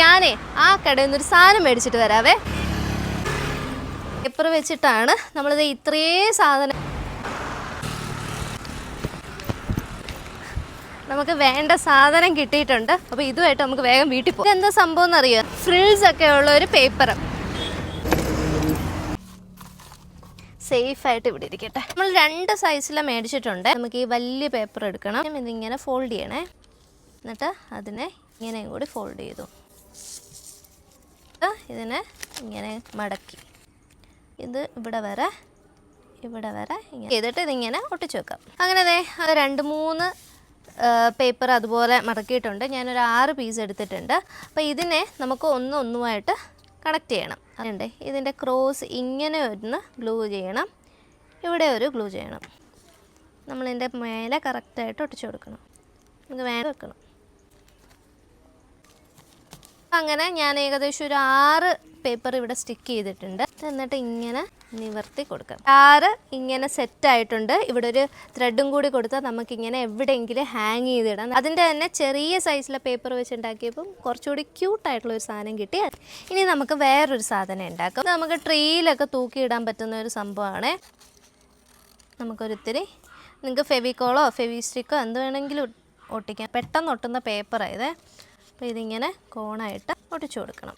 ഞാനേ ആ കടയിൽ നിന്നൊരു സാധനം മേടിച്ചിട്ട് വരാവേ. പേപ്പർ വെച്ചിട്ടാണ് നമ്മളിത് ഇത്രേ സാധനം നമുക്ക് വേണ്ട സാധനം കിട്ടിയിട്ടുണ്ട്. അപ്പോൾ ഇതുമായിട്ട് നമുക്ക് വേഗം വീട്ടിൽ പോകും. എന്താ സംഭവം എന്നറിയോ? ഫ്രിൽസ് ഒക്കെ ഉള്ള ഒരു പേപ്പർ സേഫ് ആയിട്ട് ഇവിടെ ഇരിക്കട്ടെ. നമ്മൾ രണ്ട് സൈസിലാണ് മേടിച്ചിട്ടുണ്ട്. നമുക്ക് ഈ വലിയ പേപ്പർ എടുക്കണം. ഇതിങ്ങനെ ഫോൾഡ് ചെയ്യണേ. എന്നിട്ട് അതിനെ ഇങ്ങനെയും കൂടി ഫോൾഡ് ചെയ്തു. ഇതിനെ ഇങ്ങനെ മടക്കി. ഇത് ഇവിടെ വരെ ഇവിടെ വരെ ഇങ്ങനെ ചെയ്തിട്ട് ഇതിങ്ങനെ ഒട്ടിച്ചു വെക്കാം. അങ്ങനെ അതെ അത് രണ്ട് മൂന്ന് പേപ്പർ അതുപോലെ മടക്കിയിട്ടുണ്ട്. ഞാനൊരു ആറ് പീസ് എടുത്തിട്ടുണ്ട്. അപ്പോൾ ഇതിനെ നമുക്ക് ഒന്ന് ഒന്നുമായിട്ട് കണക്ട് ചെയ്യണം. അതുണ്ട് ഇതിന്റെ ക്രോസ് ഇങ്ങനെ ഒന്ന് ഗ്ലൂ ചെയ്യണം. ഇവിടെ ഒരു ഗ്ലൂ ചെയ്യണം. നമ്മളിതിന്റെ മേലെ കറക്റ്റായിട്ട് ഒട്ടിച്ചു കൊടുക്കണം. നമുക്ക് വേണം വെക്കണം. അങ്ങനെ ഞാൻ ഏകദേശം ഒരു ആറ് പേപ്പർ ഇവിടെ സ്റ്റിക്ക് ചെയ്തിട്ടുണ്ട്. എന്നിട്ട് ഇങ്ങനെ നിവർത്തി കൊടുക്കാം. ആറ് ഇങ്ങനെ സെറ്റ് ആയിട്ടുണ്ട്. ഇവിടെ ഒരു ത്രെഡും കൂടി കൊടുത്താൽ നമുക്കിങ്ങനെ എവിടെയെങ്കിലും ഹാങ് ചെയ്തിടാം. അതിന്റെ തന്നെ ചെറിയ സൈസിലെ പേപ്പർ വെച്ചുണ്ടാക്കിയപ്പം കുറച്ചുകൂടി ക്യൂട്ടായിട്ടുള്ള ഒരു സാധനം കിട്ടി. ഇനി നമുക്ക് വേറൊരു സാധനം ഉണ്ടാക്കാം. നമുക്ക് ട്രീയിലൊക്കെ തൂക്കിയിടാൻ പറ്റുന്ന ഒരു സംഭവമാണ്. നമുക്കൊരിത്തിരി നിങ്ങൾക്ക് ഫെവിക്കോളോ ഫെവിസ്റ്റിക്കോ എന്ത് വേണമെങ്കിലും ഒട്ടിക്കാം. പെട്ടെന്ന് ഒട്ടുന്ന പേപ്പറായത് അപ്പോൾ ഇതിങ്ങനെ കോണായിട്ട് ഒട്ടിച്ചു കൊടുക്കണം.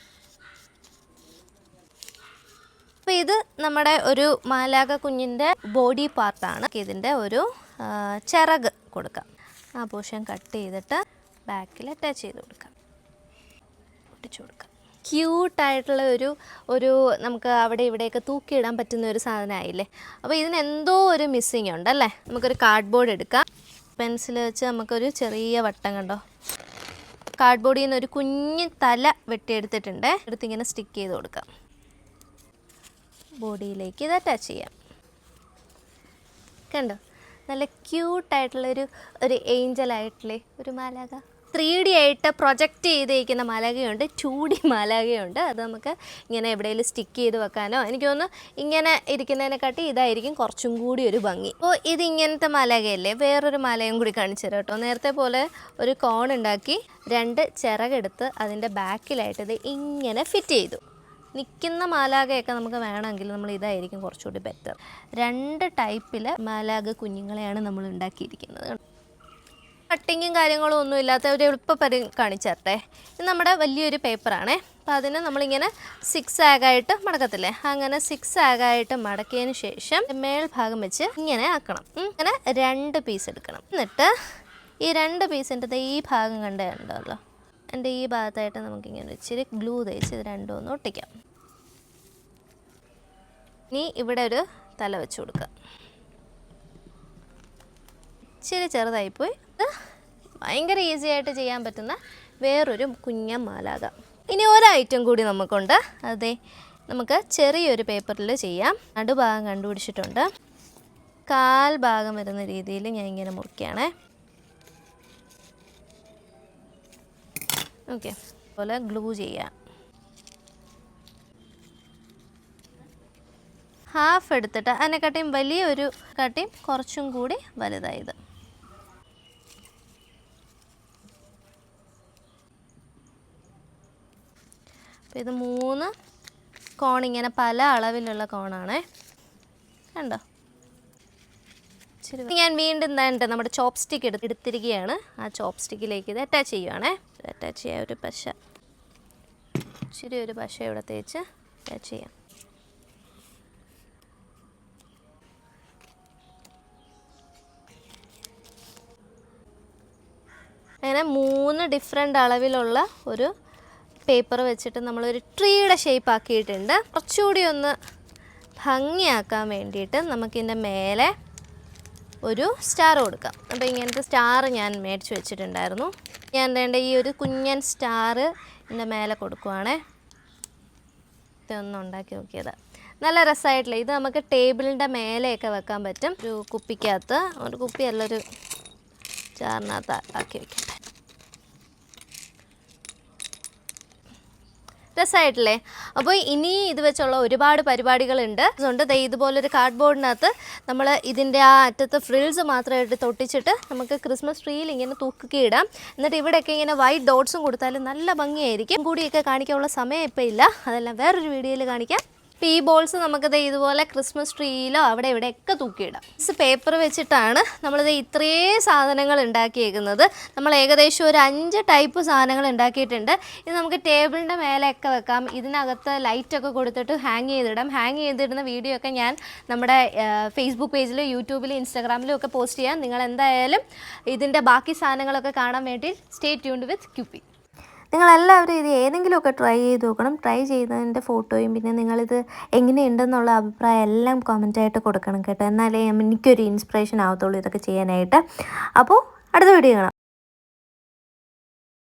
അപ്പോൾ ഇത് നമ്മുടെ ഒരു മാലാക കുഞ്ഞിന്റെ ബോഡി പാർട്ടാണ്. ഇതിന്റെ ഒരു ചിറക് കൊടുക്കാം. ആ പോഷൻ കട്ട് ചെയ്തിട്ട് ബാക്കിൽ അറ്റാച്ച് ചെയ്ത് കൊടുക്കാം. ഒട്ടിച്ചു കൊടുക്കാം. ക്യൂട്ടായിട്ടുള്ള ഒരു ഒരു നമുക്ക് അവിടെ ഇവിടെയൊക്കെ തൂക്കിയിടാൻ പറ്റുന്ന ഒരു സാധനമായില്ലേ? അപ്പോൾ ഇതിന് എന്തോ ഒരു മിസ്സിങ് ഉണ്ടല്ലേ? നമുക്കൊരു കാർഡ്ബോർഡ് എടുക്കാം. പെൻസിൽ വെച്ച് നമുക്കൊരു ചെറിയ വട്ടം കണ്ടോ? കാർഡ്ബോർഡിൽ നിന്ന് ഒരു കുഞ്ഞ് തല വെട്ടിയെടുത്തിട്ടുണ്ട്. എടുത്തിങ്ങനെ സ്റ്റിക്ക് ചെയ്ത് കൊടുക്കാം. ബോഡിയിലേക്ക് ഇത് അറ്റാച്ച് ചെയ്യാം. കണ്ടോ? നല്ല ക്യൂട്ടായിട്ടുള്ളൊരു ഒരു ഏഞ്ചലായിട്ടുള്ള ഒരു മാലാക ത്രീ ഡി ആയിട്ട് പ്രൊജക്റ്റ് ചെയ്തിരിക്കുന്ന മലകയുണ്ട്. To D മലകയുണ്ട്. അത് നമുക്ക് ഇങ്ങനെ എവിടെയെങ്കിലും സ്റ്റിക്ക് ചെയ്ത് വെക്കാനോ എനിക്ക് തോന്നുന്നു ഇങ്ങനെ ഇരിക്കുന്നതിനെക്കാട്ടി ഇതായിരിക്കും കുറച്ചും കൂടി ഒരു ഭംഗി. അപ്പോൾ ഇത് ഇങ്ങനത്തെ മാലാകയല്ലേ? വേറൊരു മലയും കൂടി കാണിച്ചു കേട്ടോ. നേരത്തെ പോലെ ഒരു കോൺ ഉണ്ടാക്കി രണ്ട് ചിറകെടുത്ത് അതിന്റെ ബാക്കിലായിട്ട് ഇത് ഇങ്ങനെ ഫിറ്റ് ചെയ്തു. നിൽക്കുന്ന മാലാകയൊക്കെ നമുക്ക് വേണമെങ്കിൽ നമ്മൾ ഇതായിരിക്കും കുറച്ചുകൂടി ബെറ്റർ രണ്ട് ടൈപ്പിലെ മാലാക കുഞ്ഞുങ്ങളെയാണ് നമ്മൾ ഉണ്ടാക്കിയിരിക്കുന്നത്. കട്ടിങ്ങും കാര്യങ്ങളും ഒന്നും ഇല്ലാത്ത ഒരു എളുപ്പ പരി കാണിച്ചേ ഇത് നമ്മുടെ വലിയൊരു പേപ്പറാണേ. അപ്പോൾ അതിന് നമ്മളിങ്ങനെ സിക്സ് ആഗായിട്ട് മടക്കത്തില്ലേ? അങ്ങനെ സിക്സ് ആഗായിട്ട് മടക്കിയതിന് ശേഷം മേൽഭാഗം വെച്ച് ഇങ്ങനെ ആക്കണം. ഇങ്ങനെ രണ്ട് പീസ് എടുക്കണം. എന്നിട്ട് ഈ രണ്ട് പീസിന്റെ ഈ ഭാഗം കണ്ടുണ്ടല്ലോ എന്റെ ഈ ഭാഗത്തായിട്ട് നമുക്കിങ്ങനെ ഇച്ചിരി ഗ്ലൂ തേച്ച് ഇത് രണ്ടും ഒന്ന് ഒട്ടിക്കാം. ഇനി ഇവിടെ ഒരു തല വെച്ച് കൊടുക്കുക ഇച്ചിരി ചെറുതായിപ്പോയി. ഭയങ്കര ഈസി ആയിട്ട് ചെയ്യാൻ പറ്റുന്ന വേറൊരു കുഞ്ഞ മാലാക ഇനി ഒരു ഐറ്റം കൂടി നമുക്കുണ്ട്. അതെ നമുക്ക് ചെറിയൊരു പേപ്പറിൽ ചെയ്യാം. നടുഭാഗം കണ്ടുപിടിച്ചിട്ടുണ്ട്. കാൽ ഭാഗം വരുന്ന രീതിയിൽ ഞാൻ ഇങ്ങനെ മുറിക്കുകയാണേ. ഓക്കെ അതുപോലെ ഗ്ലൂ ചെയ്യാം. ഹാഫ് എടുത്തിട്ട് അതിനെക്കാട്ടിയും വലിയൊരു കാട്ടിയും കുറച്ചും കൂടി വലുതായത് അപ്പോൾ ഇത് മൂന്ന് കോൺ ഇങ്ങനെ പല അളവിലുള്ള കോണാണേ കണ്ടോ? ഇച്ചിരി ഞാൻ വീണ്ടും എന്താ നമ്മുടെ ചോപ്പ് സ്റ്റിക്ക് എടുത്ത് എടുത്തിരിക്കുകയാണ് ആ ചോപ്പ് സ്റ്റിക്കിലേക്ക് ഇത് അറ്റാച്ച് ചെയ്യുവാണേ. അറ്റാച്ച് ചെയ്യാൻ ഒരു പശ. ഇച്ചിരി ഒരു പശ ഇവിടെ തേച്ച് അറ്റാച്ച് ചെയ്യാം. അങ്ങനെ മൂന്ന് ഡിഫറെന്റ് അളവിലുള്ള ഒരു പേപ്പർ വെച്ചിട്ട് നമ്മളൊരു ട്രീയുടെ ഷേപ്പ് ആക്കിയിട്ടുണ്ട്. കുറച്ചുകൂടി ഒന്ന് ഭംഗിയാക്കാൻ വേണ്ടിയിട്ട് നമുക്കിതിന്റെ മേലെ ഒരു സ്റ്റാർ കൊടുക്കാം. അപ്പോൾ ഇങ്ങനത്തെ സ്റ്റാർ ഞാൻ മേടിച്ച് വെച്ചിട്ടുണ്ടായിരുന്നു. ഞാൻ വേണ്ട ഈ ഒരു കുഞ്ഞൻ സ്റ്റാർ ഇതിന്റെ മേലെ കൊടുക്കുവാണേ. ഇതൊന്നും ഉണ്ടാക്കി നോക്കിയത്. നല്ല രസമായിട്ടില്ല? ഇത് നമുക്ക് ടേബിളിന്റെ മേലെയൊക്കെ വെക്കാൻ പറ്റും. ഒരു കുപ്പിക്കകത്ത് ഒരു കുപ്പിയല്ല ഒരു ചാറിനകത്ത് ആക്കി വെക്കട്ടെ. രസമായിട്ടില്ലേ? അപ്പോൾ ഇനി ഇത് വെച്ചുള്ള ഒരുപാട് പരിപാടികളുണ്ട്. അതുകൊണ്ട് ദേ ഇതുപോലൊരു കാർഡ് ബോർഡിനകത്ത് നമ്മൾ ഇതിന്റെ ആ അറ്റത്ത് ഫ്രിൽസ് മാത്രമായിട്ട് തൊട്ടിച്ചിട്ട് നമുക്ക് ക്രിസ്മസ് ട്രീയിൽ ഇങ്ങനെ തൂക്കി ഇടാം. എന്നിട്ട് ഇവിടെയൊക്കെ ഇങ്ങനെ വൈറ്റ് ഡോട്ട്സും കൊടുത്താൽ നല്ല ഭംഗിയായിരിക്കും. കൂടിയൊക്കെ കാണിക്കാനുള്ള സമയം ഇപ്പോൾ ഇല്ല. അതെല്ലാം വേറൊരു വീഡിയോയിൽ കാണിക്കാം. അപ്പോൾ ഈ ബോൾസ് നമുക്കത് ഇതുപോലെ ക്രിസ്മസ് ട്രീയിലോ അവിടെ ഇവിടെയൊക്കെ തൂക്കിയിടാം. പേപ്പർ വെച്ചിട്ടാണ് നമ്മളിത് ഇത്രയും സാധനങ്ങൾ ഉണ്ടാക്കിയേക്കുന്നത്. നമ്മൾ ഏകദേശം ഒരു അഞ്ച് ടൈപ്പ് സാധനങ്ങൾ ഉണ്ടാക്കിയിട്ടുണ്ട്. ഇത് നമുക്ക് ടേബിളിന്റെ മേലെയൊക്കെ വെക്കാം. ഇതിനകത്ത് ലൈറ്റൊക്കെ കൊടുത്തിട്ട് ഹാങ് ചെയ്തിടാം. ഹാങ് ചെയ്തിടുന്ന വീഡിയോ ഒക്കെ ഞാൻ നമ്മുടെ ഫേസ്ബുക്ക് പേജിലും യൂട്യൂബിലും ഇൻസ്റ്റാഗ്രാമിലും ഒക്കെ പോസ്റ്റ് ചെയ്യാം. നിങ്ങൾ എന്തായാലും ഇതിന്റെ ബാക്കി സാധനങ്ങളൊക്കെ കാണാൻ വേണ്ടി സ്റ്റേ ട്യൂൺഡ് വിത്ത് ക്യൂപ്പി നിങ്ങളെല്ലാവരും ഇത് ഏതെങ്കിലുമൊക്കെ ട്രൈ ചെയ്ത് നോക്കണം. ട്രൈ ചെയ്തതിന്റെ ഫോട്ടോയും പിന്നെ നിങ്ങളിത് എങ്ങനെയുണ്ടെന്നുള്ള അഭിപ്രായം എല്ലാം കമന്റായിട്ട് കൊടുക്കണം കേട്ടോ. എന്നാലേ എനിക്കൊരു ഇൻസ്പിറേഷൻ ആവത്തുള്ളൂ ഇതൊക്കെ ചെയ്യാനായിട്ട്. അപ്പോൾ അടുത്ത വീഡിയോ കാണാം.